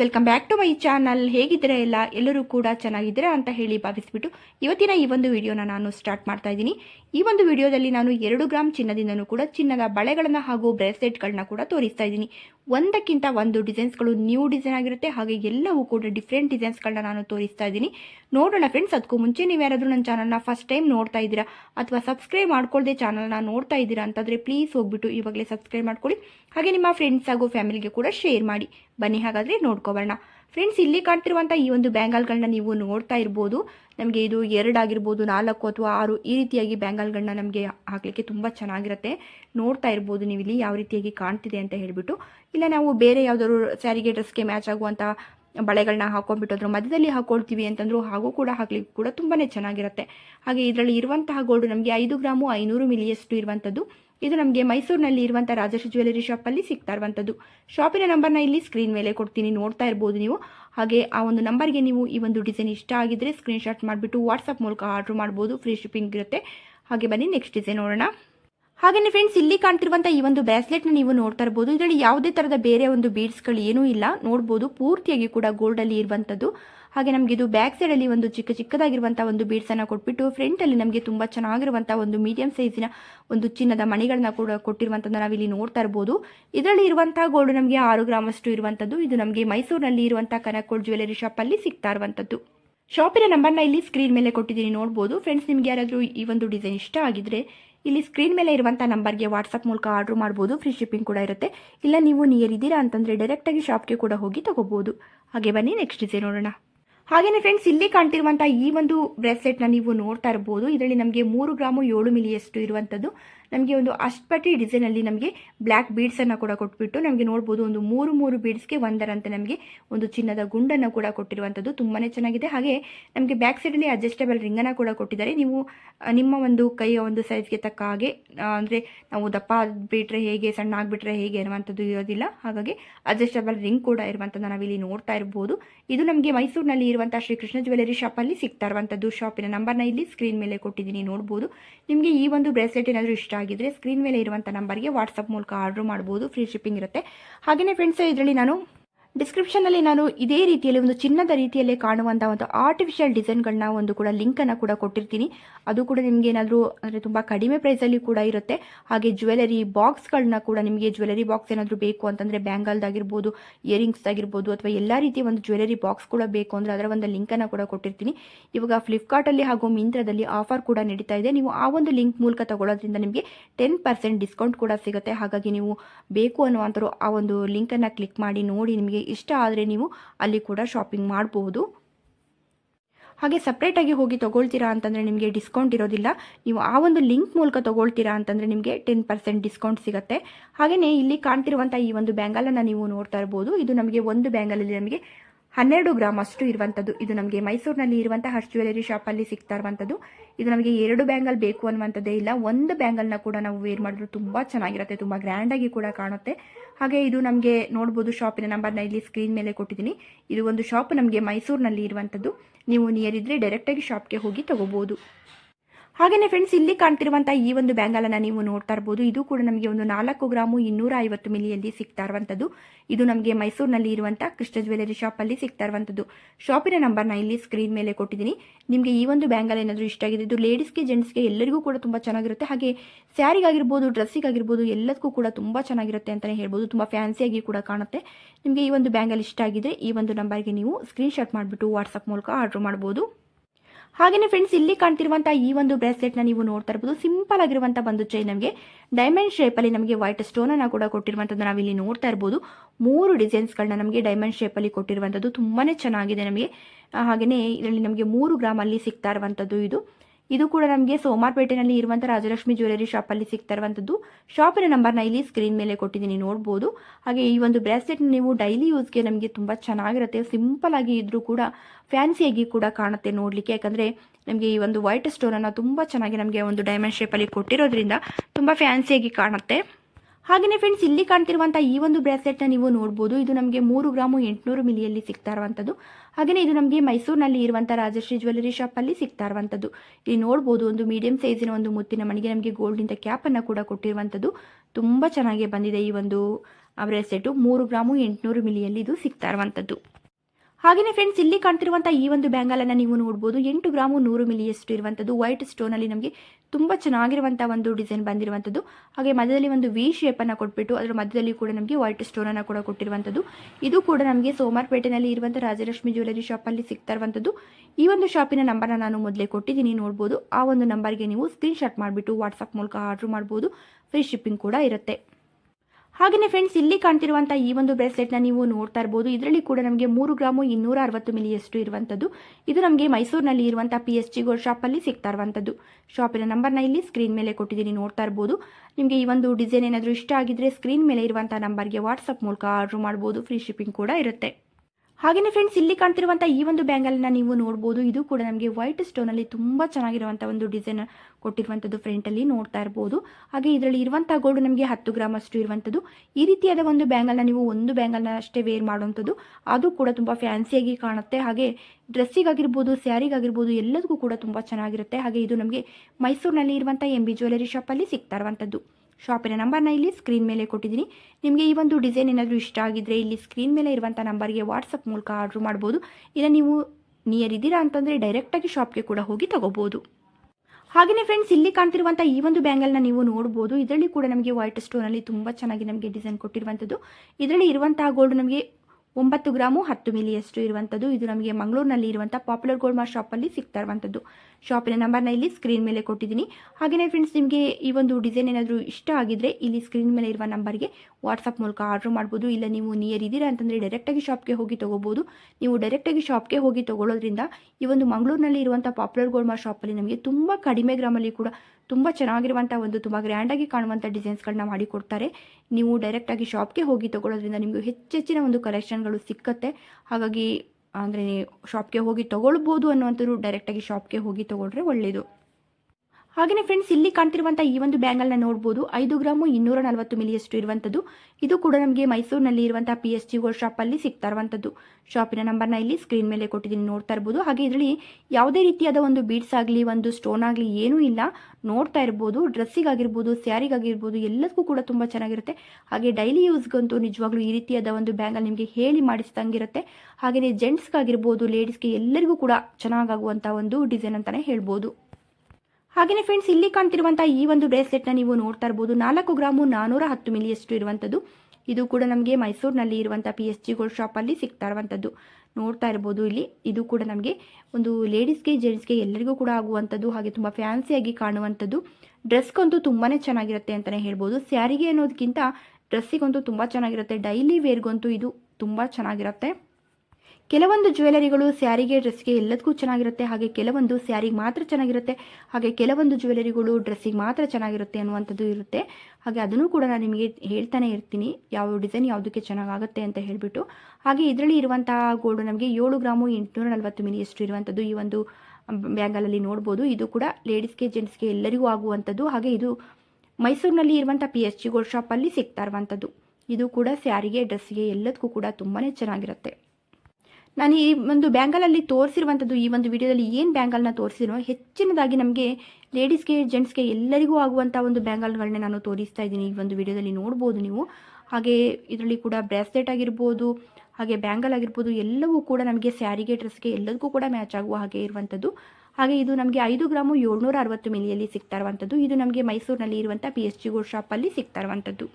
Welcome back to my channel. ಹೇಗಿದ್ರೆ ಎಲ್ಲ? ಎಲ್ಲರೂ ಕೂಡ ಚೆನ್ನಾಗಿದ್ದೀರಾ ಅಂತ ಹೇಳಿ ಭಾವಿಸ್ಬಿಟ್ಟು ಇವತ್ತಿನ ಈ ಒಂದು ವಿಡಿಯೋನ ನಾನು ಸ್ಟಾರ್ಟ್ ಮಾಡ್ತಾ ಇದ್ದೀನಿ. ಈ ಒಂದು ವಿಡಿಯೋದಲ್ಲಿ ನಾನು ಎರಡು ಗ್ರಾಮ್ ಚಿನ್ನದಿಂದನೂ ಕೂಡ ಚಿನ್ನದ ಬಳೆಗಳನ್ನು ಹಾಗೂ ಬ್ರೇಸ್ಲೆಟ್ಗಳನ್ನ ಕೂಡ ತೋರಿಸ್ತಾ ಇದ್ದೀನಿ. ಒಂದಕ್ಕಿಂತ ಒಂದು ಡಿಸೈನ್ಸ್ಗಳು ನ್ಯೂ ಡಿಸೈನ್ ಆಗಿರುತ್ತೆ. ಹಾಗೆ ಎಲ್ಲವೂ ಕೂಡ ಡಿಫ್ರೆಂಟ್ ಡಿಸೈನ್ಸ್ಗಳನ್ನ ನಾನು ತೋರಿಸ್ತಾ ಇದ್ದೀನಿ. ನೋಡೋಣ ಫ್ರೆಂಡ್ಸ್ ಅದಕ್ಕೂ ಮುಂಚೆ ನೀವು ಯಾರಾದರೂ ನನ್ನ ಚಾನಲ್ನ ಫಸ್ಟ್ ಟೈಮ್ ನೋಡ್ತಾ ಇದ್ದೀರಾ ಅಥವಾ ಸಬ್ಸ್ಕ್ರೈಬ್ ಮಾಡ್ಕೊಳ್ಳದೆ ಚಾನಲ್ನ ನೋಡ್ತಾ ಇದ್ದೀರಾ ಅಂತಂದರೆ ಪ್ಲೀಸ್ ಹೋಗ್ಬಿಟ್ಟು ಇವಾಗಲೇ ಸಬ್ಸ್ಕ್ರೈಬ್ ಮಾಡ್ಕೊಳ್ಳಿ. ಹಾಗೆ ನಿಮ್ಮ ಫ್ರೆಂಡ್ಸ್ ಹಾಗೂ ಫ್ಯಾಮಿಲಿಗೆ ಕೂಡ ಶೇರ್ ಮಾಡಿ. ಬನ್ನಿ ಹಾಗಾದರೆ ನೋಡ್ಕೊಬರೋಣ ಫ್ರೆಂಡ್ಸ್ ಇಲ್ಲಿ ಕಾಣ್ತಿರುವಂಥ ಈ ಒಂದು ಬ್ಯಾಂಗಲ್ಗಳನ್ನ ನೀವು ನೋಡ್ತಾ ಇರ್ಬೋದು. ನಮಗೆ ಇದು ಎರಡಾಗಿರ್ಬೋದು ನಾಲ್ಕು ಅಥವಾ ಆರು ಈ ರೀತಿಯಾಗಿ ಬ್ಯಾಂಗಲ್ಗಳನ್ನ ನಮಗೆ ಹಾಕಲಿಕ್ಕೆ ತುಂಬ ಚೆನ್ನಾಗಿರುತ್ತೆ. ನೋಡ್ತಾ ಇರ್ಬೋದು ನೀವು ಇಲ್ಲಿ ಯಾವ ರೀತಿಯಾಗಿ ಕಾಣ್ತಿದೆ ಅಂತ ಹೇಳಿಬಿಟ್ಟು. ಇಲ್ಲ, ನಾವು ಬೇರೆ ಯಾವುದಾದ್ರು ಸ್ಯಾರಿಗೆ ಡ್ರೆಸ್ಗೆ ಮ್ಯಾಚ್ ಆಗುವಂಥ ಬಳೆಗಳನ್ನ ಹಾಕೊಂಡ್ಬಿಟ್ಟು ಮಧ್ಯದಲ್ಲಿ ಹಾಕೊಳ್ತೀವಿ ಅಂತಂದ್ರು ಹಾಗೂ ಕೂಡ ಹಾಕ್ಲಿಕ್ಕೆ ಕೂಡ ತುಂಬಾ ಚೆನ್ನಾಗಿರುತ್ತೆ. ಹಾಗೆ ಇದರಲ್ಲಿ ಇರುವಂತಹ ಗೋಲ್ಡ್ ನಮಗೆ ಐದು ಗ್ರಾಮು ಐನೂರು ಮಿಲಿಯಷ್ಟು ಇರುವಂಥದ್ದು ಇದು ನಮಗೆ ಮೈಸೂರಿನಲ್ಲಿ ಇರುವಂಥ ರಾಜೇಶ್ ಜ್ಯುವೆಲರಿ ಶಾಪಲ್ಲಿ ಸಿಗ್ತಾ ಇರುವಂಥದ್ದು ಶಾಪಿನ ನಂಬರ್ನ ಇಲ್ಲಿ ಸ್ಕ್ರೀನ್ ಮೇಲೆ ಕೊಡ್ತೀನಿ, ನೋಡ್ತಾ ಇರ್ಬೋದು ನೀವು. ಹಾಗೆ ಆ ಒಂದು ನಂಬರ್ಗೆ ನೀವು ಈ ಒಂದು ಡಿಸೈನ್ ಇಷ್ಟ ಆಗಿದ್ರೆ ಸ್ಕ್ರೀನ್ಶಾಟ್ ಮಾಡಿಬಿಟ್ಟು ವಾಟ್ಸಪ್ ಮೂಲಕ ಆರ್ಡ್ರ್ ಮಾಡ್ಬೋದು ಫ್ರೀ ಶಿಪ್ಪಿಂಗ್ ಇರುತ್ತೆ. ಹಾಗೆ ಬನ್ನಿ ನೆಕ್ಸ್ಟ್ ಡಿಸೈನ್ ನೋಡೋಣ. ಹಾಗೆಯೇ ಫ್ರೆಂಡ್ಸ್ ಇಲ್ಲಿ ಕಾಣ್ತಿರುವಂಥ ಈ ಒಂದು ಬ್ಯಾಸ್ಲೆಟ್ನ ನೀವು ನೋಡ್ತಾ ಇರ್ಬೋದು. ಇದರಲ್ಲಿ ಯಾವುದೇ ಥರದ ಬೇರೆ ಒಂದು ಬೀಡ್ಸ್ಗಳು ಏನೂ ಇಲ್ಲ. ನೋಡ್ಬೋದು, ಪೂರ್ತಿಯಾಗಿ ಕೂಡ ಗೋಲ್ಡಲ್ಲಿ ಇರುವಂಥದ್ದು ಹಾಗೆ ನಮಗೆ ಇದು ಬ್ಯಾಕ್ ಸೈಡಲ್ಲಿ ಒಂದು ಚಿಕ್ಕ ಚಿಕ್ಕದಾಗಿರುವಂಥ ಒಂದು ಬೀಡ್ಸನ್ನು ಕೊಟ್ಬಿಟ್ಟು ಫ್ರಂಟಲ್ಲಿ ನಮಗೆ ತುಂಬ ಚೆನ್ನಾಗಿರುವಂಥ ಒಂದು ಮೀಡಿಯಂ ಸೈಜಿನ ಒಂದು ಚಿನ್ನದ ಮಣಿಗಳನ್ನ ಕೂಡ ಕೊಟ್ಟಿರುವಂಥದ್ದು ನಾವಿಲ್ಲಿ ನೋಡ್ತಾ ಇರ್ಬೋದು. ಇದರಲ್ಲಿ ಇರುವಂಥ ಗೋಲ್ಡ್ ನಮಗೆ ಆರು ಗ್ರಾಮಷ್ಟು ಇರುವಂಥದ್ದು ಇದು ನಮಗೆ ಮೈಸೂರಿನಲ್ಲಿ ಇರುವಂಥ ಕನಕೋಡ್ ಜ್ಯುವೆಲರಿ ಶಾಪಲ್ಲಿ ಸಿಗ್ತಾ ಇರುವಂಥದ್ದು ಶಾಪಿನ ನಂಬರ್ನ ಇಲ್ಲಿ ಸ್ಕ್ರೀನ್ ಮೇಲೆ ಕೊಟ್ಟಿದ್ದೀನಿ, ನೋಡ್ಬೋದು. ಫ್ರೆಂಡ್ಸ್ ನಿಮ್ಗೆ ಯಾರಾದರೂ ಈ ಒಂದು ಡಿಸೈನ್ ಇಷ್ಟ ಆಗಿದ್ರೆ ಇಲ್ಲಿ ಸ್ಕ್ರೀನ್ ಮೇಲೆ ಇರುವಂಥ ನಂಬರ್ಗೆ ವಾಟ್ಸಪ್ ಮೂಲಕ ಆರ್ಡರ್ ಮಾಡ್ಬೋದು. ಫ್ರೀ ಶಿಪ್ಪಿಂಗ್ ಕೂಡ ಇರುತ್ತೆ. ಇಲ್ಲ ನೀವು ನಿಯರ್ ಇದ್ದೀರಾ ಅಂತಂದರೆ ಡೈರೆಕ್ಟಾಗಿ ಶಾಪ್ಗೆ ಕೂಡ ಹೋಗಿ ತಗೋಬೋದು. ಹಾಗೆ ಬನ್ನಿ ನೆಕ್ಸ್ಟ್ ಡಿಸೈನ್ ನೋಡೋಣ. ಹಾಗೆಯೇ ಫ್ರೆಂಡ್ಸ್ ಇಲ್ಲಿ ಕಾಣ್ತಿರುವಂತಹ ಈ ಒಂದು ಬ್ರೇಸ್ಲೆಟ್ನ ನೀವು ನೋಡ್ತಾ ಇರಬಹುದು ಇದರಲ್ಲಿ ನಮಗೆ ಮೂರು ಗ್ರಾಮು ಏಳು ಮಿಲಿಯಷ್ಟು ಇರುವಂಥದ್ದು. ನಮಗೆ ಒಂದು ಅಷ್ಟಪಟ್ಟಿ ಡಿಸೈನಲ್ಲಿ ನಮಗೆ ಬ್ಲ್ಯಾಕ್ ಬೀಡ್ಸನ್ನು ಕೂಡ ಕೊಟ್ಬಿಟ್ಟು ನಮಗೆ ನೋಡ್ಬೋದು ಒಂದು ಮೂರು ಮೂರು ಬೀಡ್ಸ್ಗೆ ಒಂದರಂತೆ ನಮಗೆ ಒಂದು ಚಿನ್ನದ ಗುಂಡನ್ನು ಕೂಡ ಕೊಟ್ಟಿರುವಂಥದ್ದು ತುಂಬಾ ಚೆನ್ನಾಗಿದೆ. ಹಾಗೆ ನಮಗೆ ಬ್ಯಾಕ್ ಸೈಡಲ್ಲಿ ರಿಂಗ್ ರಿಂಗನ್ನು ಕೂಡ ಕೊಟ್ಟಿದ್ದಾರೆ. ನೀವು ನಿಮ್ಮ ಒಂದು ಕೈಯ ಒಂದು ಸೈಜ್ಗೆ ತಕ್ಕ ಹಾಗೆ ಅಂದರೆ ನಾವು ದಪ್ಪ ಬಿಟ್ಟರೆ ಹೇಗೆ, ಸಣ್ಣ ಆಗಿಬಿಟ್ರೆ ಹೇಗೆ ಅನ್ನುವಂಥದ್ದು ಇರೋದಿಲ್ಲ. ಹಾಗಾಗಿ ಅಡ್ಜಸ್ಟೇಬಲ್ ರಿಂಗ್ ಕೂಡ ಇರುವಂಥದ್ದು ನಾವಿಲ್ಲಿ ನೋಡ್ತಾ ಇರ್ಬೋದು. ಇದು ನಮಗೆ ಮೈಸೂರಿನಲ್ಲಿ ಇರುವಂಥ ಶ್ರೀ ಕೃಷ್ಣ ಜ್ಯುವೆಲರಿ ಶಾಪಲ್ಲಿ ಸಿಗ್ತಾ ಇರುವಂಥದ್ದು ಶಾಪಿನ ನಂಬರ್ನ ಇಲ್ಲಿ ಸ್ಕ್ರೀನ್ ಮೇಲೆ ಕೊಟ್ಟಿದ್ದೀನಿ, ನೋಡ್ಬೋದು. ನಿಮಗೆ ಈ ಒಂದು ಬ್ರೇಸ್ಲೆಟ್ ಏನಾದರೂ ಇಷ್ಟ ಆಗಿದ್ರೆ ಸ್ಕ್ರೀನ್ ಮೇಲೆ ಇರುವಂಥ ನಂಬರ್ಗೆ ವಾಟ್ಸಪ್ ಮೂಲಕ ಆರ್ಡರ್ ಮಾಡ್ಬೋದು. ಫ್ರೀ ಶಿಪ್ಪಿಂಗ್ ಇರುತ್ತೆ. ಹಾಗೆಯೇ ಫ್ರೆಂಡ್ಸ್ ಇದರಲ್ಲಿ ನಾನು ಡಿಸ್ಕ್ರಿಪ್ಷನಲ್ಲಿ ನಾನು ಇದೇ ರೀತಿಯಲ್ಲಿ ಒಂದು ಚಿನ್ನದ ರೀತಿಯಲ್ಲಿ ಕಾಣುವಂಥ ಒಂದು ಆರ್ಟಿಫಿಷಿಯಲ್ ಡಿಸೈನ್ಗಳನ್ನ ಒಂದು ಕೂಡ ಲಿಂಕನ್ನು ಕೂಡ ಕೊಟ್ಟಿರ್ತೀನಿ. ಅದು ಕೂಡ ನಿಮಗೆ ಏನಾದರೂ ಅಂದರೆ ತುಂಬ ಕಡಿಮೆ ಪ್ರೈಸಲ್ಲಿ ಕೂಡ ಇರುತ್ತೆ. ಹಾಗೆ ಜ್ಯುವೆಲರಿ ಬಾಕ್ಸ್ಗಳನ್ನ ಕೂಡ ನಿಮಗೆ ಜ್ಯುವೆಲರಿ ಬಾಕ್ಸ್ ಏನಾದರೂ ಬೇಕು ಅಂತಂದರೆ ಬ್ಯಾಂಗಲ್ದಾಗಿರ್ಬೋದು ಇಯರಿಂಗ್ಸ್ದಾಗಿರ್ಬೋದು ಅಥವಾ ಎಲ್ಲ ರೀತಿಯ ಒಂದು ಜ್ಯುವೆಲರಿ ಬಾಕ್ಸ್ ಕೂಡ ಬೇಕು ಅಂದರೆ ಅದರ ಒಂದು ಲಿಂಕನ್ನು ಕೂಡ ಕೊಟ್ಟಿರ್ತೀನಿ. ಇವಾಗ ಫ್ಲಿಪ್ಕಾರ್ಟಲ್ಲಿ ಹಾಗೂ ಮಿಂತ್ರದಲ್ಲಿ ಆಫರ್ ಕೂಡ ನಡೀತಾ ಇದೆ. ನೀವು ಆ ಒಂದು ಲಿಂಕ್ ಮೂಲಕ ತಗೊಳ್ಳೋದ್ರಿಂದ ನಿಮಗೆ ಟೆನ್ ಪರ್ಸೆಂಟ್ ಡಿಸ್ಕೌಂಟ್ ಕೂಡ ಸಿಗುತ್ತೆ. ಹಾಗಾಗಿ ನೀವು ಬೇಕು ಅನ್ನುವಂಥವ್ರು ಆ ಒಂದು ಲಿಂಕನ್ನು ಕ್ಲಿಕ್ ಮಾಡಿ ನೋಡಿ ನಿಮಗೆ ಇಷ್ಟ ಆದರೆ ನೀವು ಅಲ್ಲಿ ಕೂಡ ಶಾಪಿಂಗ್ ಮಾಡಬಹುದು ಹಾಗೆ ಸಪ್ರೇಟಾಗಿ ಹೋಗಿ ತೊಗೊಳ್ತೀರಾ ಅಂತಂದರೆ ನಿಮಗೆ ಡಿಸ್ಕೌಂಟ್ ಇರೋದಿಲ್ಲ. ನೀವು ಆ ಒಂದು ಲಿಂಕ್ ಮೂಲಕ ತೊಗೊಳ್ತೀರಾ ಅಂತಂದರೆ ನಿಮಗೆ ಟೆನ್ ಪರ್ಸೆಂಟ್ ಡಿಸ್ಕೌಂಟ್ ಸಿಗುತ್ತೆ. ಹಾಗೆಯೇ ಇಲ್ಲಿ ಕಾಣ್ತಿರುವಂಥ ಈ ಒಂದು ಬ್ಯಾಂಗಲನ್ನು ನೀವು ನೋಡ್ತಾ ಇರ್ಬೋದು. ಇದು ನಮಗೆ ಒಂದು ಬ್ಯಾಂಗಲಲ್ಲಿ ನಮಗೆ ಹನ್ನೆರಡು ಗ್ರಾಮ್ ಅಷ್ಟು ಇರುವಂಥದ್ದು ಇದು ನಮಗೆ ಮೈಸೂರಿನಲ್ಲಿ ಇರುವಂಥ ಹರ್ಷ್ ಜ್ಯುವೆಲರಿ ಶಾಪಲ್ಲಿ ಸಿಗ್ತಾ ಇರುವಂಥದ್ದು ಇದು ನಮಗೆ ಎರಡು ಬ್ಯಾಂಗಲ್ ಬೇಕು ಅನ್ನುವಂಥದ್ದೇ ಇಲ್ಲ. ಒಂದು ಬ್ಯಾಂಗಲ್ನ ಕೂಡ ನಾವು ವೇರ್ ಮಾಡಿದ್ರು ತುಂಬ ಚೆನ್ನಾಗಿರುತ್ತೆ, ತುಂಬ ಗ್ರ್ಯಾಂಡಾಗಿ ಕೂಡ ಕಾಣುತ್ತೆ. ಹಾಗೆ ಇದು ನಮಗೆ ನೋಡ್ಬೋದು ಶಾಪಿನ ನಂಬರ್ನ ಇಲ್ಲಿ ಸ್ಕ್ರೀನ್ ಮೇಲೆ ಕೊಟ್ಟಿದ್ದೀನಿ. ಇದು ಒಂದು ಶಾಪ್ ನಮಗೆ ಮೈಸೂರಿನಲ್ಲಿ ಇರುವಂಥದ್ದು ನೀವು ನಿಯರ್ ಇದ್ದರೆ ಡೈರೆಕ್ಟಾಗಿ ಶಾಪ್ಗೆ ಹೋಗಿ ತಗೋಬೋದು. ಹಾಗೆಯೇ ಫ್ರೆಂಡ್ಸ್ ಇಲ್ಲಿ ಕಾಣ್ತಿರುವಂಥ ಈ ಒಂದು ಬ್ಯಾಂಗಲನ್ನು ನೀವು ನೋಡ್ತಾ ಇರ್ಬೋದು. ಇದು ಕೂಡ ನಮಗೆ ಒಂದು ನಾಲ್ಕು ಗ್ರಾಮು ಇನ್ನೂರ ಐವತ್ತು ಮಿಲಿಯಲ್ಲಿ ಸಿಗ್ತಾ ಇರುವಂಥದ್ದು ಇದು ನಮಗೆ ಮೈಸೂರಿನಲ್ಲಿ ಇರುವಂಥ ಕೃಷ್ಣ ಜ್ಯುವೆಲರಿ ಶಾಪಲ್ಲಿ ಸಿಗ್ತಾ ಇರುವಂಥದ್ದು ಶಾಪಿನ ನಂಬರ್ನ ಇಲ್ಲಿ ಸ್ಕ್ರೀನ್ ಮೇಲೆ ಕೊಟ್ಟಿದ್ದೀನಿ. ನಿಮಗೆ ಈ ಒಂದು ಬ್ಯಾಂಗಲ್ ಏನಾದರೂ ಇಷ್ಟ ಆಗಿದೆ, ಇದು ಲೇಡೀಸ್ಗೆ ಜೆಂಟ್ಸ್ಗೆ ಎಲ್ಲರಿಗೂ ಕೂಡ ತುಂಬ ಚೆನ್ನಾಗಿರುತ್ತೆ. ಹಾಗೆ ಸ್ಯಾರಿಗಾಗಿರ್ಬೋದು ಡ್ರೆಸ್ಸಿಗಾಗಿರ್ಬೋದು ಎಲ್ಲದಕ್ಕೂ ಕೂಡ ತುಂಬ ಚೆನ್ನಾಗಿರುತ್ತೆ ಅಂತಲೇ ಹೇಳ್ಬೋದು. ತುಂಬ ಫ್ಯಾನ್ಸಿಯಾಗಿ ಕೂಡ ಕಾಣುತ್ತೆ. ನಿಮಗೆ ಈ ಒಂದು ಬ್ಯಾಂಗಲ್ ಇಷ್ಟ ಆಗಿದೆ ಈ ಒಂದು ನಂಬರ್ಗೆ ನೀವು ಸ್ಕ್ರೀನ್ಶಾಟ್ ಮಾಡಿಬಿಟ್ಟು ವಾಟ್ಸಪ್ ಮೂಲಕ ಆರ್ಡ್ರ್ ಮಾಡ್ಬೋದು. ಹಾಗೆಯೇ ಫ್ರೆಂಡ್ಸ್ ಇಲ್ಲಿ ಕಾಣ್ತಿರುವಂತ ಈ ಒಂದು ಬ್ರೇಸ್ಲೆಟ್ನ ನೀವು ನೋಡ್ತಾ ಇರಬಹುದು ಸಿಂಪಲ್ ಆಗಿರುವಂತ ಒಂದು ಚೈನ್ ನಮಗೆ. ಡೈಮಂಡ್ ಶೇಪ್ ಅಲ್ಲಿ ನಮಗೆ ವೈಟ್ ಸ್ಟೋನ್ ಅನ್ನ ಕೂಡ ಕೊಟ್ಟಿರುವಂಥದ್ದು ನಾವಿಲ್ಲಿ ನೋಡ್ತಾ ಇರಬಹುದು ಮೂರು ಡಿಸೈನ್ಸ್ ಗಳನ್ನ ನಮಗೆ ಡೈಮಂಡ್ ಶೇಪ್ ಅಲ್ಲಿ ಕೊಟ್ಟಿರುವಂತದ್ದು ತುಂಬಾನೇ ಚೆನ್ನಾಗಿದೆ ನಮಗೆ. ಹಾಗೆಯೇ ಇದರಲ್ಲಿ ನಮಗೆ ಮೂರು ಗ್ರಾಮಲ್ಲಿ ಸಿಗ್ತಾ ಇರುವಂತದ್ದು ಇದು. ಇದು ಕೂಡ ನಮಗೆ ಸೋಮಾರ್ಪೇಟೆನಲ್ಲಿ ಇರುವಂಥ ರಾಜಲಕ್ಷ್ಮಿ ಜ್ಯುವೆಲರಿ ಶಾಪಲ್ಲಿ ಸಿಗ್ತಾ ಇರುವಂಥದ್ದು ಶಾಪಿನ ನಂಬರ್ನ ಇಲ್ಲಿ ಸ್ಕ್ರೀನ್ ಮೇಲೆ ಕೊಟ್ಟಿದ್ದೀನಿ, ನೋಡ್ಬೋದು. ಹಾಗೆ ಈ ಒಂದು ಬ್ರೇಸ್ಲೆಟ್ ನೀವು ಡೈಲಿ ಯೂಸ್ಗೆ ನಮಗೆ ತುಂಬ ಚೆನ್ನಾಗಿರುತ್ತೆ. ಸಿಂಪಲ್ ಆಗಿ ಇದ್ರೂ ಕೂಡ ಫ್ಯಾನ್ಸಿಯಾಗಿ ಕೂಡ ಕಾಣುತ್ತೆ ನೋಡಲಿಕ್ಕೆ. ಯಾಕಂದರೆ ನಮಗೆ ಈ ಒಂದು ವೈಟ್ ಸ್ಟೋನನ್ನು ತುಂಬ ಚೆನ್ನಾಗಿ ನಮಗೆ ಒಂದು ಡೈಮಂಡ್ ಶೇಪಲ್ಲಿ ಕೊಟ್ಟಿರೋದ್ರಿಂದ ತುಂಬ ಫ್ಯಾನ್ಸಿಯಾಗಿ ಕಾಣುತ್ತೆ. ಹಾಗೆಯೇ ಫ್ರೆಂಡ್ಸ್ ಇಲ್ಲಿ ಕಾಣ್ತಿರುವಂಥ ಈ ಒಂದು ಬ್ರೇಸ್ಲೆಟ್ನ ನೀವು ನೋಡ್ಬೋದು. ಇದು ನಮಗೆ ಮೂರು ಗ್ರಾಮು ಎಂಟುನೂರು ಮಿಲಿಯಲ್ಲಿ ಸಿಗ್ತಾ ಇರುವಂಥದ್ದು ಹಾಗೆಯೇ ಇದು ನಮಗೆ ಮೈಸೂರಿನಲ್ಲಿ ಇರುವಂಥ ರಾಜಶ್ರೀ ಜ್ಯುವೆಲರಿ ಶಾಪಲ್ಲಿ ಸಿಗ್ತಾ ಇರುವಂಥದ್ದು ಇಲ್ಲಿ ನೋಡ್ಬೋದು ಒಂದು ಮೀಡಿಯಂ ಸೈಜಿನ ಒಂದು ಮುತ್ತಿನ ಮಣಿಗೆ ನಮಗೆ ಗೋಲ್ಡಿಂದ ಕ್ಯಾಪನ್ನು ಕೂಡ ಕೊಟ್ಟಿರುವಂಥದ್ದು ತುಂಬ ಚೆನ್ನಾಗಿ ಬಂದಿದೆ ಈ ಒಂದು ಬ್ರೇಸ್ಲೆಟು ಮೂರು ಗ್ರಾಮು ಎಂಟುನೂರು ಮಿಲಿಯಲ್ಲಿ ಇದು ಸಿಗ್ತಾ ಇರುವಂಥದ್ದು ಹಾಗೆಯೇ ಫ್ರೆಂಡ್ಸ್ ಇಲ್ಲಿ ಕಾಣ್ತಿರುವಂಥ ಈ ಒಂದು ಬ್ಯಾಂಗಲನ್ನು ನೀವು ನೋಡ್ಬೋದು. ಎಂಟು ಗ್ರಾಮು ನೂರು ಮಿಲಿಯಷ್ಟು ಇರುವಂಥದ್ದು. ವೈಟ್ ಸ್ಟೋನಲ್ಲಿ ನಮಗೆ ತುಂಬ ಚೆನ್ನಾಗಿರುವಂಥ ಒಂದು ಡಿಸೈನ್ ಬಂದಿರುವಂಥದ್ದು. ಹಾಗೆ ಮಧ್ಯದಲ್ಲಿ ಒಂದು ವಿ ಶೇಪನ್ನು ಕೊಟ್ಬಿಟ್ಟು, ಅದರ ಮಧ್ಯದಲ್ಲಿ ಕೂಡ ನಮಗೆ ವೈಟ್ ಸ್ಟೋನನ್ನು ಕೂಡ ಕೊಟ್ಟಿರುವಂಥದ್ದು. ಇದು ಕೂಡ ನಮಗೆ ಸೋಮಾರ್ಪೇಟೆನಲ್ಲಿ ಇರುವಂಥ ರಾಜಲಕ್ಷ್ಮಿ ಜ್ಯುವೆಲರಿ ಶಾಪಲ್ಲಿ ಸಿಗ್ತಾ ಇರುವಂಥದ್ದು. ಈ ಒಂದು ಶಾಪಿನ ನಂಬರ್ನ ನಾನು ಮೊದಲೇ ಕೊಟ್ಟಿದ್ದೀನಿ, ನೋಡ್ಬೋದು. ಆ ಒಂದು ನಂಬರ್ಗೆ ನೀವು ಸ್ಕ್ರೀನ್ಶಾಟ್ ಮಾಡಿಬಿಟ್ಟು ವಾಟ್ಸಪ್ ಮೂಲಕ ಆರ್ಡ್ರ್ ಮಾಡ್ಬೋದು. ಫ್ರೀ ಶಿಪ್ಪಿಂಗ್ ಕೂಡ ಇರುತ್ತೆ. ಹಾಗೆಯೇ ಫ್ರೆಂಡ್ಸ್ ಇಲ್ಲಿ ಕಾಣ್ತಿರುವಂಥ ಈ ಒಂದು ಬ್ರೇಸ್ಲೆಟ್ನ ನೀವು ನೋಡ್ತಾ ಇರ್ಬೋದು. ಇದರಲ್ಲಿ ಕೂಡ ನಮಗೆ ಮೂರು ಗ್ರಾಮು ಇನ್ನೂರ ಅರವತ್ತು ಮಿಲಿಯಷ್ಟು ಇರುವಂಥದ್ದು ಇದು ನಮಗೆ ಮೈಸೂರಿನಲ್ಲಿ ಇರುವಂಥ ಪಿ ಎಸ್ ಜಿ ಗೋಲ್ಡ್ ಶಾಪಲ್ಲಿ ಸಿಗ್ತಾ ಇರುವಂಥದ್ದು ಶಾಪಿನ ನಂಬರ್ನ ಇಲ್ಲಿ ಸ್ಕ್ರೀನ್ ಮೇಲೆ ಕೊಟ್ಟಿದ್ದೀನಿ, ನೋಡ್ತಾ ಇರ್ಬೋದು. ನಿಮಗೆ ಈ ಒಂದು ಡಿಸೈನ್ ಏನಾದರೂ ಇಷ್ಟ ಆಗಿದ್ರೆ ಸ್ಕ್ರೀನ್ ಮೇಲೆ ಇರುವಂಥ ನಂಬರ್ಗೆ ವಾಟ್ಸಪ್ ಮೂಲಕ ಆರ್ಡ್ರ್ ಮಾಡ್ಬೋದು. ಫ್ರೀ ಶಿಪ್ಪಿಂಗ್ ಕೂಡ ಇರುತ್ತೆ. ಹಾಗೆಯೇ ಫ್ರೆಂಡ್ಸ್ ಇಲ್ಲಿ ಕಾಣ್ತಿರುವಂಥ ಈ ಒಂದು ಬ್ಯಾಂಗಲ್ನ ನೀವು ನೋಡ್ಬೋದು. ಇದು ಕೂಡ ನಮಗೆ ವೈಟ್ ಸ್ಟೋನಲ್ಲಿ ತುಂಬ ಚೆನ್ನಾಗಿರುವಂಥ ಒಂದು ಡಿಸೈನ್ ಕೊಟ್ಟಿರುವಂಥದ್ದು ಫ್ರಂಟಲ್ಲಿ ನೋಡ್ತಾ ಇರ್ಬೋದು. ಹಾಗೆ ಇದರಲ್ಲಿ ಇರುವಂಥ ಗೋಲ್ಡ್ ನಮಗೆ ಹತ್ತು ಗ್ರಾಮ್ ಅಷ್ಟು ಇರುವಂಥದ್ದು ಈ ರೀತಿಯಾದ ಒಂದು ಬ್ಯಾಂಗಲ್ನ ನೀವು ಒಂದು ಬ್ಯಾಂಗಲ್ನ ಅಷ್ಟೇ ವೇರ್ ಮಾಡುವಂಥದ್ದು ಅದು ಕೂಡ ತುಂಬ ಫ್ಯಾನ್ಸಿಯಾಗಿ ಕಾಣುತ್ತೆ. ಹಾಗೆ ಡ್ರೆಸ್ಸಿಗಾಗಿರ್ಬೋದು ಸ್ಯಾರಿಗಾಗಿರ್ಬೋದು, ಎಲ್ಲದಕ್ಕೂ ಕೂಡ ತುಂಬ ಚೆನ್ನಾಗಿರುತ್ತೆ. ಹಾಗೆ ಇದು ನಮಗೆ ಮೈಸೂರಿನಲ್ಲಿ ಇರುವಂಥ ಎಂ ಬಿ ಜ್ಯುವೆಲರಿ ಶಾಪಲ್ಲಿ ಸಿಗ್ತಾ ಇರುವಂಥದ್ದು ಶಾಪಿನ ನಂಬರ್ನ ಇಲ್ಲಿ ಸ್ಕ್ರೀನ್ ಮೇಲೆ ಕೊಟ್ಟಿದ್ದೀನಿ. ನಿಮಗೆ ಈ ಒಂದು ಡಿಸೈನ್ ಏನಾದರೂ ಇಷ್ಟ ಆಗಿದ್ರೆ ಇಲ್ಲಿ ಸ್ಕ್ರೀನ್ ಮೇಲೆ ಇರುವಂಥ ನಂಬರ್ಗೆ ವಾಟ್ಸಪ್ ಮೂಲಕ ಆರ್ಡ್ರ್ ಮಾಡ್ಬೋದು. ಇಲ್ಲ ನೀವು ನಿಯರ್ ಇದ್ದೀರಾ ಅಂತಂದರೆ ಡೈರೆಕ್ಟಾಗಿ ಶಾಪ್ಗೆ ಕೂಡ ಹೋಗಿ ತಗೋಬೋದು. ಹಾಗೆಯೇ ಫ್ರೆಂಡ್ಸ್ ಇಲ್ಲಿ ಕಾಣ್ತಿರುವಂಥ ಈ ಒಂದು ಬ್ಯಾಂಗಲ್ನ ನೀವು ನೋಡ್ಬೋದು. ಇದರಲ್ಲಿ ಕೂಡ ನಮಗೆ ವೈಟ್ ಸ್ಟೋನಲ್ಲಿ ತುಂಬ ಚೆನ್ನಾಗಿ ನಮಗೆ ಡಿಸೈನ್ ಕೊಟ್ಟಿರುವಂಥದ್ದು ಇದರಲ್ಲಿ ಇರುವಂತಹ ಗೋಲ್ಡ್ ನಮಗೆ ಒಂಬತ್ತು ಗ್ರಾಮು ಹತ್ತು ಮಿಲಿಯಷ್ಟು ಇರುವಂಥದ್ದು ಇದು ನಮಗೆ ಮಂಗಳೂರಿನಲ್ಲಿ ಇರುವಂಥ ಪಾಪ್ಯುಲರ್ ಗೋಲ್ಡ್ ಮಾರ್ ಶಾಪಲ್ಲಿ ಸಿಗ್ತಾ ಇರುವಂಥದ್ದು ಶಾಪಿನ ನಂಬರ್ನ ಇಲ್ಲಿ ಸ್ಕ್ರೀನ್ ಮೇಲೆ ಕೊಟ್ಟಿದ್ದೀನಿ. ಹಾಗೆಯೇ ಫ್ರೆಂಡ್ಸ್ ನಿಮಗೆ ಈ ಒಂದು ಡಿಸೈನ್ ಏನಾದರೂ ಇಷ್ಟ ಆಗಿದ್ರೆ ಇಲ್ಲಿ ಸ್ಕ್ರೀನ್ ಮೇಲೆ ಇರುವ ನಂಬರ್ಗೆ ವಾಟ್ಸಪ್ ಮೂಲಕ ಆರ್ಡ್ರ್ ಮಾಡ್ಬೋದು. ಇಲ್ಲ ನೀವು ನಿಯರ್ ಇದ್ದೀರಾ ಅಂತಂದರೆ ಡೈರೆಕ್ಟಾಗಿ ಶಾಪ್ಗೆ ಹೋಗಿ ತೊಗೋಬೋದು. ನೀವು ಡೈರೆಕ್ಟಾಗಿ ಶಾಪ್ಗೆ ಹೋಗಿ ತೊಗೊಳ್ಳೋದ್ರಿಂದ ಈ ಒಂದು ಮಂಗಳೂರಿನಲ್ಲಿ ಇರುವಂಥ ಪಾಪ್ಯುಲರ್ ಗೋಲ್ಡ್ ಮಾರ್ ಶಾಪಲ್ಲಿ ನಮಗೆ ತುಂಬ ಕಡಿಮೆ ಗ್ರಾಮಲ್ಲಿ ಕೂಡ ತುಂಬ ಚೆನ್ನಾಗಿರುವಂಥ ಒಂದು ತುಂಬ ಗ್ರ್ಯಾಂಡಾಗಿ ಕಾಣುವಂಥ ಡಿಸೈನ್ಸ್ಗಳನ್ನ ಮಾಡಿಕೊಡ್ತಾರೆ ನೀವು ಡೈರೆಕ್ಟಾಗಿ ಶಾಪ್ಗೆ ಹೋಗಿ ತೊಗೊಳ್ಳೋದ್ರಿಂದ ನಿಮಗೆ ಹೆಚ್ಚೆಚ್ಚಿನ ಒಂದು ಕಲೆಕ್ಷನ್ಗಳು ಸಿಕ್ಕತ್ತೆ. ಹಾಗಾಗಿ ಅಂದರೆ ಶಾಪ್ಗೆ ಹೋಗಿ ತೊಗೊಳ್ಬೋದು ಅನ್ನುವಂಥದ್ದು ಡೈರೆಕ್ಟಾಗಿ ಶಾಪ್ಗೆ ಹೋಗಿ ತೊಗೊಂಡ್ರೆ ಒಳ್ಳೆಯದು ಹಾಗೆಯೇ ಫ್ರೆಂಡ್ಸ್ ಇಲ್ಲಿ ಕಾಣ್ತಿರುವಂಥ ಈ ಒಂದು ಬ್ಯಾಂಗಲ್ನ ನೋಡ್ಬೋದು. ಐದು ಗ್ರಾಮು ಇನ್ನೂರ ನಲವತ್ತು ಮಿಲಿಯಷ್ಟು ಇರುವಂಥದ್ದು ಇದು ಕೂಡ ನಮಗೆ ಮೈಸೂರಿನಲ್ಲಿ ಇರುವಂಥ ಪಿ ಎಸ್ ಜಿ ಗೋಲ್ಡ್ ಶಾಪಲ್ಲಿ ಸಿಗ್ತಾ ಇರುವಂಥದ್ದು ಶಾಪಿನ ನಂಬರ್ನ ಇಲ್ಲಿ ಸ್ಕ್ರೀನ್ ಮೇಲೆ ಕೊಟ್ಟಿದ್ದೀನಿ, ನೋಡ್ತಾ ಇರ್ಬೋದು. ಹಾಗೆ ಇದರಲ್ಲಿ ಯಾವುದೇ ರೀತಿಯಾದ ಒಂದು ಬೀಡ್ಸ್ ಆಗಲಿ, ಒಂದು ಸ್ಟೋನ್ ಆಗಲಿ ಏನೂ ಇಲ್ಲ. ನೋಡ್ತಾ ಇರ್ಬೋದು. ಡ್ರೆಸ್ಸಿಗಾಗಿರ್ಬೋದು, ಸ್ಯಾರಿಗಾಗಿರ್ಬೋದು, ಎಲ್ಲದಕ್ಕೂ ಕೂಡ ತುಂಬ ಚೆನ್ನಾಗಿರುತ್ತೆ. ಹಾಗೆ ಡೈಲಿ ಯೂಸ್ಗಂತೂ ನಿಜವಾಗ್ಲೂ ಈ ರೀತಿಯಾದ ಒಂದು ಬ್ಯಾಂಗಲ್ ನಿಮಗೆ ಹೇಳಿ ಮಾಡಿಸ್ದಂಗಿರುತ್ತೆ. ಹಾಗೆಯೇ ಜೆಂಟ್ಸ್ಗಾಗಿರ್ಬೋದು ಲೇಡೀಸ್ಗೆ ಎಲ್ಲರಿಗೂ ಕೂಡ ಚೆನ್ನಾಗಾಗುವಂಥ ಒಂದು ಡಿಸೈನ್ ಅಂತಲೇ ಹೇಳ್ಬೋದು. ಹಾಗೆಯೇ ಫ್ರೆಂಡ್ಸ್ ಇಲ್ಲಿ ಕಾಣ್ತಿರುವಂಥ ಈ ಒಂದು ಬ್ರೇಸ್ಲೆಟ್ನ ನೀವು ನೋಡ್ತಾ ಇರ್ಬೋದು. ನಾಲ್ಕು ಗ್ರಾಮು ನಾನೂರ ಹತ್ತು ಮಿಲಿಯಷ್ಟು ಇರುವಂಥದ್ದು ಇದು ಕೂಡ ನಮಗೆ ಮೈಸೂರಿನಲ್ಲಿ ಇರುವಂಥ ಪಿ ಎಸ್ ಜಿ ಗೋಲ್ಡ್ ಶಾಪಲ್ಲಿ ಸಿಗ್ತಾ ಇರುವಂಥದ್ದು ನೋಡ್ತಾ ಇರ್ಬೋದು ಇಲ್ಲಿ. ಇದು ಕೂಡ ನಮಗೆ ಒಂದು ಲೇಡೀಸ್ಗೆ ಜೆಂಟ್ಸ್ಗೆ ಎಲ್ಲರಿಗೂ ಕೂಡ ಆಗುವಂಥದ್ದು ಹಾಗೆ ತುಂಬ ಫ್ಯಾನ್ಸಿಯಾಗಿ ಕಾಣುವಂಥದ್ದು ಡ್ರೆಸ್ಗಂತೂ ತುಂಬಾ ಚೆನ್ನಾಗಿರುತ್ತೆ ಅಂತಲೇ ಹೇಳ್ಬೋದು. ಸ್ಯಾರಿಗೆ ಅನ್ನೋದಕ್ಕಿಂತ ಡ್ರೆಸ್ಸಿಗಂತೂ ತುಂಬ ಚೆನ್ನಾಗಿರುತ್ತೆ. ಡೈಲಿ ವೇರ್ಗಂತೂ ಇದು ತುಂಬ ಚೆನ್ನಾಗಿರುತ್ತೆ. ಕೆಲವೊಂದು ಜ್ಯುವೆಲರಿಗಳು ಸ್ಯಾರಿಗೆ ಡ್ರೆಸ್ಗೆ ಎಲ್ಲದಕ್ಕೂ ಚೆನ್ನಾಗಿರುತ್ತೆ, ಹಾಗೆ ಕೆಲವೊಂದು ಸ್ಯಾರಿಗೆ ಮಾತ್ರ ಚೆನ್ನಾಗಿರುತ್ತೆ, ಹಾಗೆ ಕೆಲವೊಂದು ಜ್ಯುವೆಲರಿಗಳು ಡ್ರೆಸ್ಸಿಗೆ ಮಾತ್ರ ಚೆನ್ನಾಗಿರುತ್ತೆ ಅನ್ನುವಂಥದ್ದು ಇರುತ್ತೆ. ಹಾಗೆ ಅದನ್ನು ಕೂಡ ನಾನು ನಿಮಗೆ ಹೇಳ್ತಾನೆ ಇರ್ತೀನಿ, ಯಾವ ಡಿಸೈನ್ ಯಾವುದಕ್ಕೆ ಚೆನ್ನಾಗಾಗುತ್ತೆ ಅಂತ ಹೇಳಿಬಿಟ್ಟು. ಹಾಗೆ ಇದರಲ್ಲಿ ಇರುವಂತಹ ಗೋಲ್ಡ್ ನಮಗೆ ಏಳು ಗ್ರಾಮು ಎಂಟುನೂರ ನಲವತ್ತು ಮಿಲಿಯಷ್ಟು ಇರುವಂಥದ್ದು ಈ ಒಂದು ಬ್ಯಾಂಗಲಲ್ಲಿ ನೋಡ್ಬೋದು. ಇದು ಕೂಡ ಲೇಡೀಸ್ಗೆ, ಜೆಂಟ್ಸ್ಗೆ ಎಲ್ಲರಿಗೂ ಆಗುವಂಥದ್ದು. ಹಾಗೆ ಇದು ಮೈಸೂರಿನಲ್ಲಿ ಇರುವಂಥ ಪಿ ಎಚ್ ಜಿ ಗೋಲ್ಡ್ ಶಾಪಲ್ಲಿ ಸಿಗ್ತಾ ಇರುವಂಥದ್ದು. ಇದು ಕೂಡ ಸ್ಯಾರಿಗೆ ಡ್ರೆಸ್ಗೆ ಎಲ್ಲದಕ್ಕೂ ಕೂಡ ತುಂಬಾ ಚೆನ್ನಾಗಿರುತ್ತೆ. ನಾನು ಈ ಒಂದು ಬ್ಯಾಂಗಲಲ್ಲಿ ತೋರಿಸಿರುವಂಥದ್ದು ಈ ಒಂದು ವಿಡಿಯೋದಲ್ಲಿ ಏನು ಬ್ಯಾಂಗಲ್ನ ತೋರಿಸಿರೋ ಹೆಚ್ಚಿನದಾಗಿ ನಮಗೆ ಲೇಡೀಸ್ಗೆ, ಜೆಂಟ್ಸ್ಗೆ ಎಲ್ಲರಿಗೂ ಆಗುವಂಥ ಒಂದು ಬ್ಯಾಂಗಲ್ಗಳನ್ನ ನಾನು ತೋರಿಸ್ತಾ ಇದ್ದೀನಿ ಈ ಒಂದು ವಿಡಿಯೋದಲ್ಲಿ ನೋಡ್ಬೋದು ನೀವು. ಹಾಗೆ ಇದರಲ್ಲಿ ಕೂಡ ಬ್ರೇಸ್ಲೆಟ್ ಆಗಿರ್ಬೋದು, ಹಾಗೆ ಬ್ಯಾಂಗಲ್ ಆಗಿರ್ಬೋದು, ಎಲ್ಲವೂ ಕೂಡ ನಮಗೆ ಸ್ಯಾರಿಗೆ, ಡ್ರೆಸ್ಗೆ ಎಲ್ಲದಕ್ಕೂ ಕೂಡ ಮ್ಯಾಚ್ ಆಗುವ ಹಾಗೆ ಇರುವಂಥದ್ದು. ಹಾಗೆ ಇದು ನಮಗೆ ಐದು ಗ್ರಾಮು ಏಳ್ನೂರ ಅರವತ್ತು ಮಿಲಿಯಲ್ಲಿ ಸಿಗ್ತಾ ಇರುವಂಥದ್ದು. ಇದು ನಮಗೆ ಮೈಸೂರಿನಲ್ಲಿ ಇರುವಂಥ ಪಿ ಎಸ್ ಜಿ ಗೋಲ್ಡ್ ಶಾಪಲ್ಲಿ ಸಿಗ್ತಾ ಇರುವಂಥದ್ದು.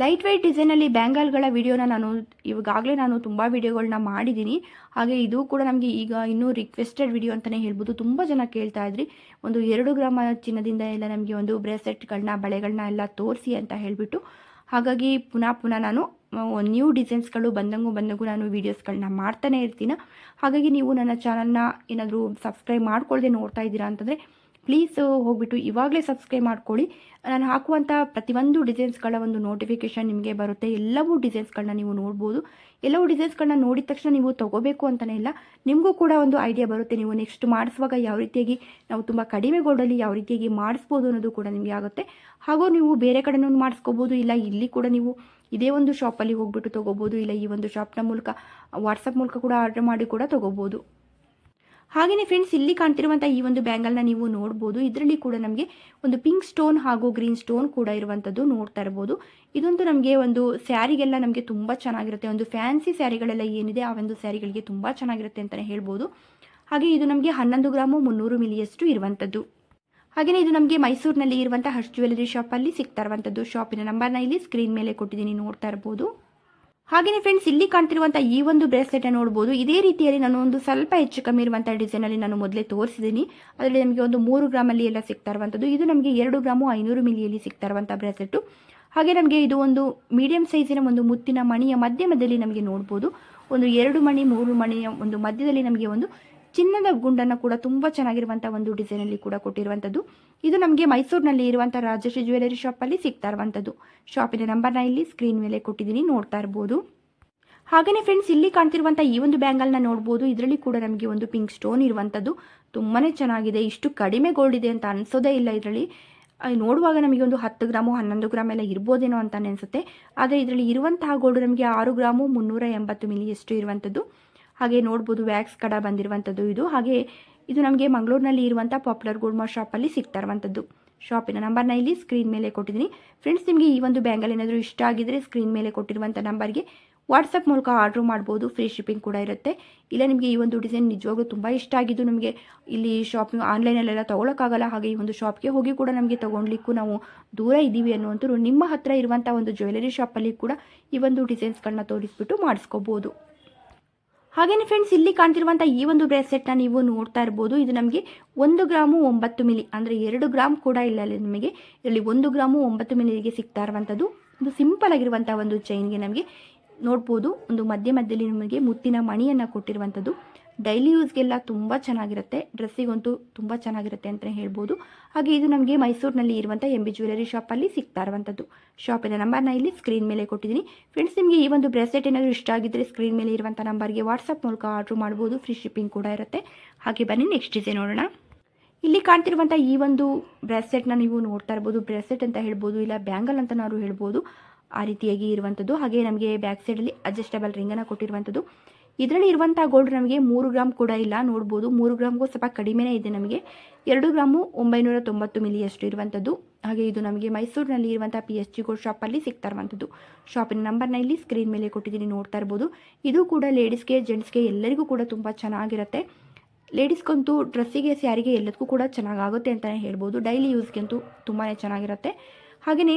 ಲೈಟ್ ವೆಯ್ಟ್ ಡಿಸೈನಲ್ಲಿ ಬ್ಯಾಂಗಲ್ಗಳ ವಿಡಿಯೋನ ನಾನು ಇವಾಗಲೇ ನಾನು ತುಂಬ ವಿಡಿಯೋಗಳನ್ನ ಮಾಡಿದ್ದೀನಿ. ಹಾಗೆ ಇದು ಕೂಡ ನಮಗೆ ಈಗ ಇನ್ನೂ ರಿಕ್ವೆಸ್ಟೆಡ್ ವಿಡಿಯೋ ಅಂತಲೇ ಹೇಳ್ಬೋದು. ತುಂಬ ಜನ ಕೇಳ್ತಾ ಇದ್ರಿ. ಒಂದು ಎರಡು ಗ್ರಾಮ ಚಿನ್ನದಿಂದ ಎಲ್ಲ ನಮಗೆ ಒಂದು ಬ್ರೇಸ್ಲೆಟ್ಗಳನ್ನ ಬಳೆಗಳನ್ನ ಎಲ್ಲ ತೋರಿಸಿ ಅಂತ ಹೇಳಿಬಿಟ್ಟು. ಹಾಗಾಗಿ ಪುನಃ ಪುನಃ ನಾನು ನ್ಯೂ ಡಿಸೈನ್ಸ್ಗಳು ಬಂದಂಗೂ ಬಂದಂಗೂ ನಾನು ವೀಡಿಯೋಸ್ಗಳನ್ನ ಮಾಡ್ತಾನೆ ಇರ್ತೀನಿ. ಹಾಗಾಗಿ ನೀವು ನನ್ನ ಚಾನಲ್ನ ಏನಾದರೂ ಸಬ್ಸ್ಕ್ರೈಬ್ ಮಾಡ್ಕೊಳ್ಳದೆ ನೋಡ್ತಾ ಇದ್ದೀರಾ ಅಂತಂದರೆ ಪ್ಲೀಸ್ ಹೋಗ್ಬಿಟ್ಟು ಇವಾಗಲೇ ಸಬ್ಸ್ಕ್ರೈಬ್ ಮಾಡ್ಕೊಳ್ಳಿ. ನಾನು ಹಾಕುವಂಥ ಪ್ರತಿಯೊಂದು ಡಿಸೈನ್ಸ್ಗಳ ಒಂದು ನೋಟಿಫಿಕೇಷನ್ ನಿಮಗೆ ಬರುತ್ತೆ. ಎಲ್ಲವೂ ಡಿಸೈನ್ಸ್ಗಳನ್ನ ನೀವು ನೋಡ್ಬೋದು. ಎಲ್ಲವೂ ಡಿಸೈನ್ಸ್ಗಳನ್ನ ನೋಡಿದ ತಕ್ಷಣ ನೀವು ತೊಗೋಬೇಕು ಅಂತಲೇ ಇಲ್ಲ. ನಿಮಗೂ ಕೂಡ ಒಂದು ಐಡಿಯಾ ಬರುತ್ತೆ. ನೀವು ನೆಕ್ಸ್ಟ್ ಮಾಡಿಸುವಾಗ ಯಾವ ರೀತಿಯಾಗಿ ನಾವು ತುಂಬ ಕಡಿಮೆ ಗೋಲ್ಡಲ್ಲಿ ಯಾವ ರೀತಿಯಾಗಿ ಮಾಡಿಸ್ಬೋದು ಅನ್ನೋದು ಕೂಡ ನಿಮಗೆ ಆಗುತ್ತೆ. ಹಾಗೂ ನೀವು ಬೇರೆ ಕಡೆನೂ ಮಾಡಿಸ್ಕೋಬೋದು. ಇಲ್ಲ ಇಲ್ಲಿ ಕೂಡ ನೀವು ಇದೇ ಒಂದು ಶಾಪಲ್ಲಿ ಹೋಗ್ಬಿಟ್ಟು ತೊಗೋಬೋದು. ಇಲ್ಲ ಈ ಒಂದು ಶಾಪ್ನ ಮೂಲಕ ವಾಟ್ಸಪ್ ಮೂಲಕ ಕೂಡ ಆರ್ಡರ್ ಮಾಡಿ ಕೂಡ ತೊಗೋಬೋದು. ಹಾಗೆಯೇ ಫ್ರೆಂಡ್ಸ್ ಇಲ್ಲಿ ಕಾಣ್ತಿರುವಂಥ ಈ ಒಂದು ಬ್ಯಾಂಗಲ್ನ ನೀವು ನೋಡ್ಬೋದು. ಇದರಲ್ಲಿ ಕೂಡ ನಮಗೆ ಒಂದು ಪಿಂಕ್ ಸ್ಟೋನ್ ಹಾಗೂ ಗ್ರೀನ್ ಸ್ಟೋನ್ ಕೂಡ ಇರುವಂಥದ್ದು ನೋಡ್ತಾ ಇರ್ಬೋದು. ಇದೊಂದು ನಮಗೆ ಒಂದು ಸ್ಯಾರಿಗೆಲ್ಲ ನಮಗೆ ತುಂಬ ಚೆನ್ನಾಗಿರುತ್ತೆ. ಒಂದು ಫ್ಯಾನ್ಸಿ ಸ್ಯಾರಿಗಳೆಲ್ಲ ಏನಿದೆ, ಆ ಒಂದು ಸ್ಯಾರಿಗಳಿಗೆ ತುಂಬ ಚೆನ್ನಾಗಿರುತ್ತೆ ಅಂತಲೇ ಹೇಳ್ಬೋದು. ಹಾಗೆ ಇದು ನಮಗೆ ಹನ್ನೊಂದು ಗ್ರಾಮು ಮುನ್ನೂರು ಮಿಲಿಯಷ್ಟು ಇರುವಂಥದ್ದು ಹಾಗೆಯೇ ಇದು ನಮಗೆ ಮೈಸೂರಿನಲ್ಲಿ ಇರುವಂಥ ಹರ್ಷ್ ಜ್ಯುವೆಲರಿ ಶಾಪಲ್ಲಿ ಸಿಗ್ತಾ ಇರುವಂಥದ್ದು ಶಾಪಿನ ನಂಬರ್ನ ಇಲ್ಲಿ ಸ್ಕ್ರೀನ್ ಮೇಲೆ ಕೊಟ್ಟಿದ್ದೀನಿ, ನೋಡ್ತಾ ಇರ್ಬೋದು. ಹಾಗೆಯೇ ಫ್ರೆಂಡ್ಸ್ ಇಲ್ಲಿ ಕಾಣ್ತಿರುವಂತಹ ಈ ಒಂದು ಬ್ರೇಸ್ಲೆಟ್ ನೋಡಬಹುದು ಇದೇ ರೀತಿಯಲ್ಲಿ ನಾನು ಒಂದು ಸ್ವಲ್ಪ ಹೆಚ್ಚು ಕಮ್ಮಿ ಡಿಸೈನ್ ಅಲ್ಲಿ ನಾನು ಮೊದಲೇ ತೋರಿಸಿದೀನಿ ಅದರಲ್ಲಿ ನಮಗೆ ಒಂದು ಮೂರು ಗ್ರಾಮಲ್ಲಿ ಎಲ್ಲ ಸಿಗ್ತಾ ಇರುವಂಥದ್ದು. ಇದು ನಮಗೆ ಎರಡು ಗ್ರಾಮು ಐನೂರು ಮಿಲಿಯಲ್ಲಿ ಸಿಗ್ತಾ ಇರುವಂತಹ ಬ್ರೇಸ್ಲೆಟ್ ಹಾಗೆ ನಮಗೆ ಇದು ಒಂದು ಮೀಡಿಯಂ ಸೈಜಿನ ಒಂದು ಮುತ್ತಿನ ಮಣಿಯ ಮಧ್ಯದಲ್ಲಿ ನಮಗೆ ನೋಡಬಹುದು ಒಂದು ಎರಡು ಮಣಿ, ಮೂರು ಮಣಿಯ ಒಂದು ಮಧ್ಯದಲ್ಲಿ ನಮಗೆ ಒಂದು ಚಿನ್ನದ ಗುಂಡನ್ನು ಕೂಡ ತುಂಬ ಚೆನ್ನಾಗಿರುವಂಥ ಒಂದು ಡಿಸೈನಲ್ಲಿ ಕೂಡ ಕೊಟ್ಟಿರುವಂಥದ್ದು ಇದು ನಮಗೆ ಮೈಸೂರಿನಲ್ಲಿ ಇರುವಂಥ ರಾಜಶ್ರೀ ಜ್ಯುವೆಲರಿ ಶಾಪಲ್ಲಿ ಸಿಗ್ತಾ ಇರುವಂಥದ್ದು ಶಾಪಿನ ನಂಬರ್ನ ಇಲ್ಲಿ ಸ್ಕ್ರೀನ್ ಮೇಲೆ ಕೊಟ್ಟಿದ್ದೀನಿ, ನೋಡ್ತಾ ಇರ್ಬೋದು. ಹಾಗೆಯೇ ಫ್ರೆಂಡ್ಸ್ ಇಲ್ಲಿ ಕಾಣ್ತಿರುವಂಥ ಈ ಒಂದು ಬ್ಯಾಂಗಲ್ನ ನೋಡ್ಬೋದು. ಇದರಲ್ಲಿ ಕೂಡ ನಮಗೆ ಒಂದು ಪಿಂಕ್ ಸ್ಟೋನ್ ಇರುವಂಥದ್ದು ತುಂಬಾ ಚೆನ್ನಾಗಿದೆ. ಇಷ್ಟು ಕಡಿಮೆ ಗೋಲ್ಡ್ ಇದೆ ಅಂತ ಅನಿಸೋದೇ ಇಲ್ಲ ಇದರಲ್ಲಿ. ನೋಡುವಾಗ ನಮಗೆ ಒಂದು ಹತ್ತು ಗ್ರಾಮು, ಹನ್ನೊಂದು ಗ್ರಾಮ್ ಎಲ್ಲ ಇರ್ಬೋದೇನೋ ಅಂತ ಅನಿಸುತ್ತೆ. ಆದರೆ ಇದರಲ್ಲಿ ಇರುವಂತಹ ಗೋಲ್ಡ್ ನಮಗೆ ಆರು ಗ್ರಾಮು, ಮುನ್ನೂರ ಎಂಬತ್ತು ಮಿಲಿಯಷ್ಟು ಇರುವಂಥದ್ದು ಹಾಗೆ ನೋಡ್ಬೋದು ವ್ಯಾಕ್ಸ್ ಕಡ ಬಂದಿರುವಂಥದ್ದು ಇದು. ಹಾಗೆ ಇದು ನಮಗೆ ಮಂಗಳೂರಿನಲ್ಲಿ ಇರುವಂಥ ಪಾಪ್ಯುಲರ್ ಮಾರ್ ಶಾಪಲ್ಲಿ ಸಿಗ್ತಾ ಇರುವಂಥದ್ದು. ಶಾಪಿನ ನಂಬರ್ನ ಇಲ್ಲಿ ಸ್ಕ್ರೀನ್ ಮೇಲೆ ಕೊಟ್ಟಿದ್ದೀನಿ. ಫ್ರೆಂಡ್ಸ್, ನಿಮಗೆ ಈ ಒಂದು ಬ್ಯಾಂಗಲ್ ಏನಾದರೂ ಇಷ್ಟ ಆಗಿದ್ರೆ ಸ್ಕ್ರೀನ್ ಮೇಲೆ ಕೊಟ್ಟಿರುವಂಥ ನಂಬರ್ಗೆ ವಾಟ್ಸಪ್ ಮೂಲಕ ಆರ್ಡ್ರ್ ಮಾಡ್ಬೋದು. ಫ್ರೀ ಶಿಪ್ಪಿಂಗ್ ಕೂಡ ಇರುತ್ತೆ. ಇಲ್ಲ, ನಿಮಗೆ ಈ ಒಂದು ಡಿಸೈನ್ ನಿಜವಾಗ್ಲೂ ತುಂಬ ಇಷ್ಟ ಆಗಿದ್ದು ನಿಮಗೆ ಇಲ್ಲಿ ಶಾಪಿಂಗ್ ಆನ್ಲೈನಲ್ಲೆಲ್ಲ ತೊಗೊಳಕ್ಕಾಗಲ್ಲ, ಹಾಗೆ ಈ ಒಂದು ಶಾಪ್ಗೆ ಹೋಗಿ ಕೂಡ ನಮಗೆ ತೊಗೊಳ್ಲಿಕ್ಕೂ ನಾವು ದೂರ ಇದ್ದೀವಿ ಅನ್ನುವಂಥರು ನಿಮ್ಮ ಹತ್ರ ಇರುವಂಥ ಒಂದು ಜ್ಯುವೆಲರಿ ಶಾಪಲ್ಲಿ ಕೂಡ ಈ ಒಂದು ಡಿಸೈನ್ಸ್ಗಳನ್ನ ತೋರಿಸ್ಬಿಟ್ಟು ಮಾಡಿಸ್ಕೋಬೋದು. ಹಾಗೆಯೇ ಫ್ರೆಂಡ್ಸ್ ಇಲ್ಲಿ ಕಾಣ್ತಿರುವಂಥ ಈ ಒಂದು ಬ್ರೇಸ್ಲೆಟ್ನ ನೀವು ನೋಡ್ತಾ ಇರ್ಬೋದು. ಇದು ನಮಗೆ ಒಂದು ಗ್ರಾಮು ಒಂಬತ್ತು ಮಿಲಿ, ಅಂದರೆ ಎರಡು ಗ್ರಾಮ್ ಕೂಡ ಇಲ್ಲ ನಿಮಗೆ. ಇಲ್ಲಿ ಒಂದು ಗ್ರಾಮು ಒಂಬತ್ತು ಮಿಲಿಗೆ ಸಿಗ್ತಾ ಇರುವಂಥದ್ದು ಒಂದು ಸಿಂಪಲ್ ಆಗಿರುವಂಥ ಒಂದು ಚೈನ್ಗೆ ನಮಗೆ ನೋಡ್ಬೋದು. ಒಂದು ಮಧ್ಯ ಮಧ್ಯದಲ್ಲಿ ನಿಮಗೆ ಮುತ್ತಿನ ಮಣಿಯನ್ನು ಕೊಟ್ಟಿರುವಂಥದ್ದು ಡೈಲಿ ಯೂಸ್ಗೆಲ್ಲ ತುಂಬ ಚೆನ್ನಾಗಿರುತ್ತೆ. ಡ್ರೆಸ್ಸಿಗಂತೂ ತುಂಬ ಚೆನ್ನಾಗಿರುತ್ತೆ ಅಂತಲೇ ಹೇಳ್ಬೋದು. ಹಾಗೆ ಇದು ನಮಗೆ ಮೈಸೂರಿನಲ್ಲಿ ಇರುವಂಥ ಎಂ ಬಿ ಜ್ಯುವೆಲರಿ ಶಾಪಲ್ಲಿ ಸಿಗ್ತಾ ಇರುವಂಥದ್ದು ಶಾಪಿನ ನಂಬರ್ನ ಇಲ್ಲಿ ಸ್ಕ್ರೀನ್ ಮೇಲೆ ಕೊಟ್ಟಿದ್ದೀನಿ. ಫ್ರೆಂಡ್ಸ್ ನಿಮಗೆ ಈ ಒಂದು ಬ್ರೆಸ್ಲೆಟ್ ಏನಾದರೂ ಇಷ್ಟ ಆಗಿದ್ದರೆ ಸ್ಕ್ರೀನ್ ಮೇಲೆ ಇರುವಂಥ ನಂಬರ್ಗೆ ವಾಟ್ಸಪ್ ಮೂಲಕ ಆರ್ಡ್ರ್ ಮಾಡ್ಬೋದು. ಫ್ರೀ ಶಿಪ್ಪಿಂಗ್ ಕೂಡ ಇರುತ್ತೆ. ಹಾಗೆ ಬನ್ನಿ ನೆಕ್ಸ್ಟ್ ಡಿಸೈನ್ ನೋಡೋಣ. ಇಲ್ಲಿ ಕಾಣ್ತಿರುವಂಥ ಈ ಒಂದು ಬ್ರೆಸ್ಲೆಟ್ನ ನೀವು ನೋಡ್ತಾ ಇರ್ಬೋದು. ಬ್ರೆಸ್ಲೆಟ್ ಅಂತ ಹೇಳ್ಬೋದು ಇಲ್ಲ ಬ್ಯಾಂಗಲ್ ಅಂತ ನಾವು ಹೇಳ್ಬೋದು. ಆ ರೀತಿಯಾಗಿ ಇರುವಂಥದ್ದು ಹಾಗೆ ನಮಗೆ ಬ್ಯಾಕ್ ಸೈಡಲ್ಲಿ ಅಡ್ಜಸ್ಟಬಲ್ ರಿಂಗನ್ನು ಕೊಟ್ಟಿರುವಂಥದ್ದು ಇದರಲ್ಲಿ ಇರುವಂಥ ಗೋಲ್ಡ್ ನಮಗೆ ಮೂರು ಗ್ರಾಮ್ ಕೂಡ ಇಲ್ಲ, ನೋಡ್ಬೋದು. ಮೂರು ಗ್ರಾಮ್ಗೂ ಸ್ವಲ್ಪ ಕಡಿಮೆನೇ ಇದೆ ನಮಗೆ. ಎರಡು ಗ್ರಾಮು ಒಂಬೈನೂರ ತೊಂಬತ್ತು ಮಿಲಿಯಷ್ಟು ಇರುವಂಥದ್ದು ಹಾಗೆ ಇದು ನಮಗೆ ಮೈಸೂರಿನಲ್ಲಿ ಇರುವಂಥ ಪಿ ಎಚ್ ಜಿ ಗೋಲ್ಡ್ ಶಾಪಲ್ಲಿ ಸಿಗ್ತಾ ಇರುವಂಥದ್ದು ಶಾಪಿನ ನಂಬರ್ನ ಇಲ್ಲಿ ಸ್ಕ್ರೀನ್ ಮೇಲೆ ಕೊಟ್ಟಿದ್ದೀನಿ, ನೋಡ್ತಾ ಇರ್ಬೋದು. ಇದು ಕೂಡ ಲೇಡೀಸ್ಗೆ ಜೆಂಟ್ಸ್ಗೆ ಎಲ್ಲರಿಗೂ ಕೂಡ ತುಂಬ ಚೆನ್ನಾಗಿರುತ್ತೆ. ಲೇಡೀಸ್ಗಂತೂ ಡ್ರೆಸ್ಸಿಗೆ ಸ್ಯಾರಿಗೆ ಎಲ್ಲದಕ್ಕೂ ಕೂಡ ಚೆನ್ನಾಗಾಗುತ್ತೆ ಅಂತಲೇ ಹೇಳ್ಬೋದು. ಡೈಲಿ ಯೂಸ್ಗಂತೂ ತುಂಬಾ ಚೆನ್ನಾಗಿರುತ್ತೆ. ಹಾಗೆಯೇ